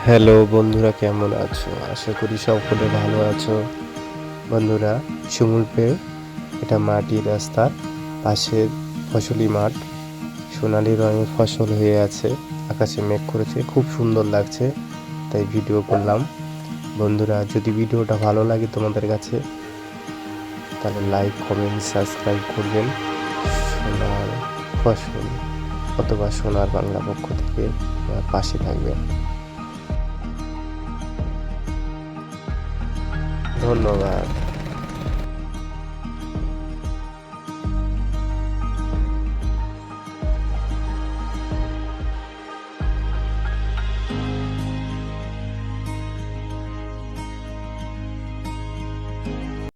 Hello বন্ধুরা, কেমন আছো? আশা করি সকলে ভালো আছো। বন্ধুরা শিমুলপে এটা মাটির রাস্তা পাশের ফসলি মাঠ। সোনালি রঙের ফসল হয়ে আছে, আকাশে মেঘ করেছে, খুব সুন্দর লাগছে, তাই ভিডিও করলাম। বন্ধুরা, যদি ভিডিওটা ভালো লাগে তোমাদের কাছে, তাহলে লাইক কমেন্ট সাবস্ক্রাইব করবেন। সোনার ফসল, অথবা সোনার বাংলা পক্ষ থেকে পাশে থাকবেন। ধন্যবাদ।